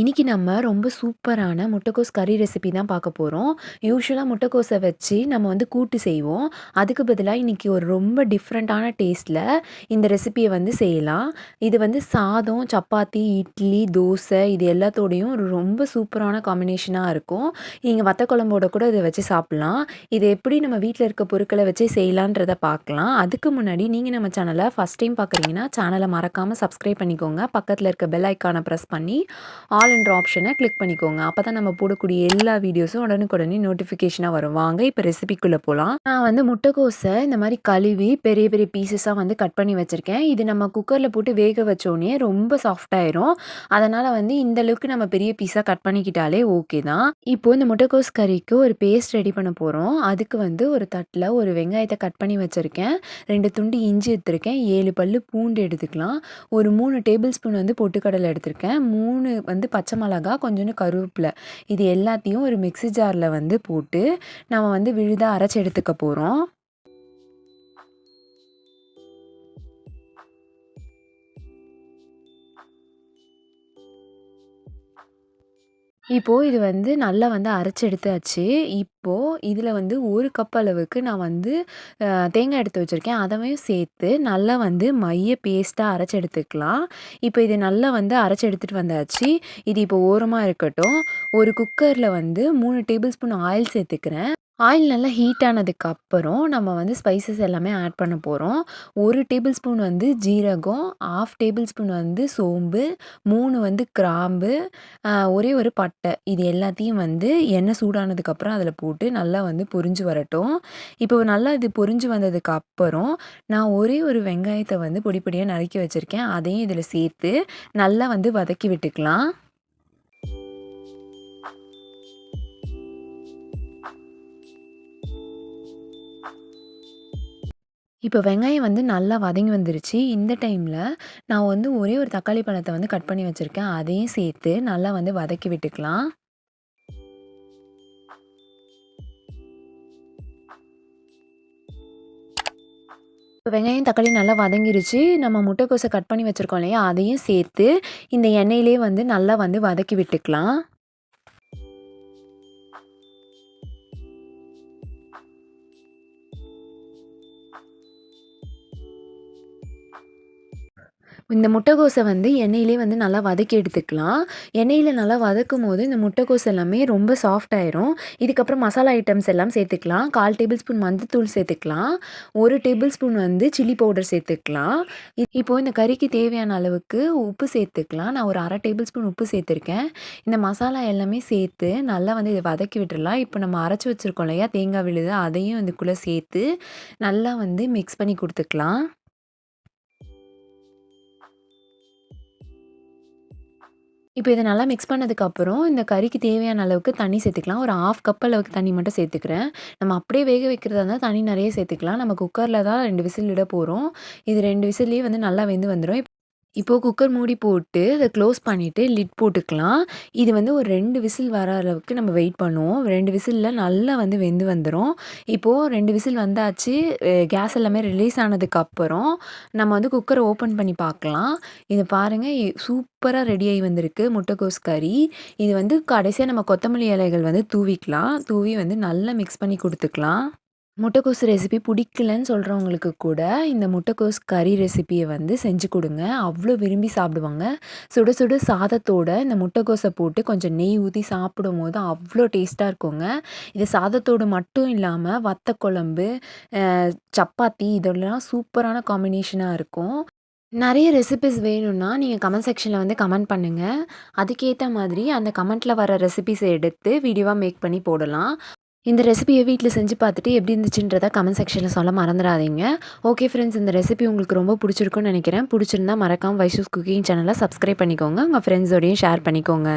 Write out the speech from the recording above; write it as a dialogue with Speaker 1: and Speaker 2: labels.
Speaker 1: இன்றைக்கி நம்ம ரொம்ப சூப்பரான முட்டைக்கோஸ் கறி ரெசிபி தான் பார்க்க போகிறோம் யூஸ்வலாக முட்டைக்கோஸை வச்சு நம்ம வந்து கூட்டு செய்வோம். அதுக்கு பதிலாக இன்றைக்கி ஒரு ரொம்ப டிஃப்ரெண்ட்டான டேஸ்ட்டில் இந்த ரெசிபியை வந்து செய்யலாம். இது வந்து சாதம் சப்பாத்தி இட்லி தோசை இது எல்லாத்தோடையும் ஒரு ரொம்ப சூப்பரான காம்பினேஷனாக இருக்கும். நீங்கள் வத்த குழம்போட கூட இதை வச்சு சாப்பிட்லாம். இது எப்படி நம்ம வீட்டில் இருக்க பொருட்களை வச்சு செய்யலான்றதை பார்க்கலாம். அதுக்கு முன்னாடி நீங்கள் நம்ம சேனலை ஃபஸ்ட் டைம் பார்க்குறீங்கன்னா சேனலை மறக்காமல் சப்ஸ்கிரைப் பண்ணிக்கோங்க. பக்கத்தில் இருக்க பெல் ஐக்கானை ப்ரெஸ் பண்ணி ஆல் என்ற ஆப்ஷனை கிளிக் பண்ணிக்கோங்க. அப்போ தான் நம்ம போடக்கூடிய எல்லா வீடியோஸும் உடனுக்குடனே நோட்டிஃபிகேஷனாக வரும். வாங்க இப்போ ரெசிபிக்குள்ளே போகலாம் நான் வந்து முட்டைக்கோஸை இந்த மாதிரி கழுவி பெரிய பெரிய பீசஸாக வந்து கட் பண்ணி வச்சுருக்கேன். இது நம்ம குக்கரில் போட்டு வேக வச்சோடனே ரொம்ப சாஃப்டாயிரும் அதனால் வந்து இந்த அளவுக்கு நம்ம பெரிய பீஸாக கட் பண்ணிக்கிட்டாலே ஓகே தான். இப்போ இந்த முட்டைக்கோஸ் கறிக்கு ஒரு பேஸ்ட் ரெடி பண்ண போகிறோம் அதுக்கு வந்து ஒரு தட்டில் ஒரு வெங்காயத்தை கட் பண்ணி வச்சுருக்கேன். ரெண்டு துண்டு இஞ்சி எடுத்திருக்கேன். ஏழு பல்லு பூண்டு எடுத்துக்கலாம். ஒரு மூணு டேபிள் ஸ்பூன் வந்து பொட்டுக்கடலை எடுத்திருக்கேன். மூணு வந்து பச்சை மிளகா கொஞ்சோண்டு கருவேப்பிலை. இது எல்லாத்தையும் ஒரு மிக்ஸி ஜாரில் வந்து போட்டு நம்ம வந்து விழுதாக அரைச்சி எடுத்துக்க போகிறோம் இப்போது இது வந்து நல்லா வந்து அரைச்சி எடுத்தாச்சு இப்போது இதில் வந்து ஒரு கப் அளவுக்கு நான் வந்து தேங்காய் எடுத்து வச்சுருக்கேன். அதவையும் சேர்த்து நல்லா வந்து மைய பேஸ்ட்டாக அரைச்சி எடுத்துக்கலாம் இப்போ இது நல்லா வந்து அரைச்சி எடுத்துகிட்டு வந்தாச்சு. இது இப்போ ஓரமாக இருக்கட்டும். ஒரு குக்கரில் வந்து மூணு டேபிள் ஸ்பூன் ஆயில் சேர்த்துக்கிறேன். ஆயில் நல்லா ஹீட் ஆனதுக்கு அப்புறம் நம்ம வந்து ஸ்பைசஸ் எல்லாமே ஆட் பண்ண போகிறோம் ஒரு டேபிள் ஸ்பூன் வந்து ஜீரகம் ஆஃப் டேபிள் ஸ்பூன் வந்து சோம்பு மூணு வந்து கிராம்பு ஒரே ஒரு பட்டை. இது எல்லாத்தையும் வந்து எண்ணெய் சூடானதுக்கப்புறம் அதில் போட்டு நல்லா வந்து பொரிஞ்சு வரட்டும். இப்போ நல்லா இது பொரிஞ்சு வந்ததுக்கு அப்புறம் நான் ஒரே ஒரு வெங்காயத்தை வந்து பொடி பொடியாக நறுக்கி வச்சுருக்கேன். அதையும் இதில் சேர்த்து நல்லா வந்து வதக்கி விட்டுக்கலாம். இப்போ வெங்காயம் வந்து நல்லா வதங்கி வந்துருச்சு. இந்த டைமில் நான் வந்து ஒரே ஒரு தக்காளி பழத்தை வந்து கட் பண்ணி வச்சுருக்கேன். அதையும் சேர்த்து நல்லா வந்து வதக்கி விட்டுக்கலாம். இப்போ வெங்காயம் தக்காளி நல்லா வதங்கிருச்சு. நம்ம முட்டைக்கோசை கட் பண்ணி வச்சுருக்கோம் இல்லையா? அதையும் சேர்த்து இந்த எண்ணெயிலே வந்து நல்லா வந்து வதக்கி விட்டுக்கலாம். இந்த முட்டைக்கோஸை வந்து எண்ணெயிலே வந்து நல்லா வதக்கி எடுத்துக்கலாம். எண்ணெயில் நல்லா வதக்கும் போது இந்த முட்டைக்கோஸ் எல்லாமே ரொம்ப சாஃப்ட் ஆயிரும். இதுக்கப்புறம் மசாலா ஐட்டம்ஸ் எல்லாம் சேர்த்துக்கலாம். கால் டேபிள் ஸ்பூன் மஞ்சத்தூள் சேர்த்துக்கலாம். ஒரு டேபிள் ஸ்பூன் வந்து சில்லி பவுடர் சேர்த்துக்கலாம். இப்போது இந்த கறிக்கு தேவையான அளவுக்கு உப்பு சேர்த்துக்கலாம். நான் ஒரு அரை டேபிள் ஸ்பூன் உப்பு சேர்த்துருக்கேன். இந்த மசாலா எல்லாமே சேர்த்து நல்லா வந்து இதை வதக்கி விட்டுடலாம் இப்போ நம்ம அரைச்சி வச்சுருக்கோம் இல்லையா? தேங்காய் விழுது அதையும் இதுக்குள்ளே சேர்த்து நல்லா வந்து மிக்ஸ் பண்ணி கொடுத்துக்கலாம். இப்போ இதை நல்லா மிக்ஸ் பண்ணதுக்கப்புறம் இந்த கறிக்கு தேவையான அளவுக்கு தண்ணி சேர்த்துக்கலாம். ஒரு ஆஃப் கப் அளவுக்கு தண்ணி மட்டும் சேர்த்துக்கிறேன். நம்ம அப்படியே வேக வைக்கிறதா இருந்தால் தண்ணி நிறைய சேர்த்துக்கலாம். நம்ம குக்கரில் தான் ரெண்டு விசில் விட போகிறோம் இது ரெண்டு விசில்லேயே வந்து நல்லா வெந்து வந்துடும் இப்போது குக்கர் மூடி போட்டு அதை க்ளோஸ் பண்ணிவிட்டு லிட் போட்டுக்கலாம். இது வந்து ஒரு ரெண்டு விசில் வர அளவுக்கு நம்ம வெயிட் பண்ணுவோம். ரெண்டு விசிலில் நல்லா வந்து வெந்து வந்துடும் இப்போது ரெண்டு விசில் வந்தாச்சு கேஸ் எல்லாமே ரிலீஸ் ஆனதுக்கப்புறம் நம்ம வந்து குக்கரை ஓப்பன் பண்ணி பார்க்கலாம். இதை பாருங்கள் சூப்பராக ரெடி ஆகி வந்திருக்கு முட்டைக்கோஸ் கறி. இது வந்து கடைசியாக நம்ம கொத்தமல்லி இலைகள் வந்து தூவிக்கலாம். தூவி வந்து நல்லா மிக்ஸ் பண்ணி கொடுத்துக்கலாம். முட்டைக்கோஸ் ரெசிபி பிடிக்கலன்னு சொல்கிறவங்களுக்கு கூட இந்த முட்டைக்கோஸ் கறி ரெசிப்பியை வந்து செஞ்சு கொடுங்க. அவ்வளோ விரும்பி சாப்பிடுவாங்க. சுட சுட சாதத்தோட இந்த முட்டைக்கோஸை போட்டு கொஞ்சம் நெய் ஊற்றி சாப்பிடும் போது அவ்வளோ டேஸ்ட்டாக இருக்குங்க. இது சாதத்தோடு மட்டும் இல்லாமல் வத்த குழம்பு சப்பாத்தி இதெல்லாம் சூப்பரான காம்பினேஷனாக இருக்கும். நிறைய ரெசிபிஸ் வேணும்னா நீங்கள் கமெண்ட் செக்ஷனில் வந்து கமெண்ட் பண்ணுங்கள் அதுக்கேற்ற மாதிரி அந்த கமெண்ட்டில் வர ரெசிபிஸை எடுத்து வீடியோவாக மேக் பண்ணி போடலாம். இந்த ரெசிபியை வீட்டில் செஞ்சு பார்த்துட்டு எப்படி இருந்துச்சுன்றதை கமெண்ட் செக்ஷனில் சொல்ல மறந்துடாதீங்க. ஓகே ஃப்ரெண்ட்ஸ் இந்த ரெசிபி உங்களுக்கு ரொம்ப பிடிச்சிருக்குன்னு நினைக்கிறேன். பிடிச்சிருந்தா மறக்காமல் வைஷூஸ் குக்கிங் சேனலை சப்ஸ்கிரைப் பண்ணிக்கோங்க. உங்கள் ஃப்ரெண்ட்ஸோடையும் ஷேர் பண்ணிக்கோங்க.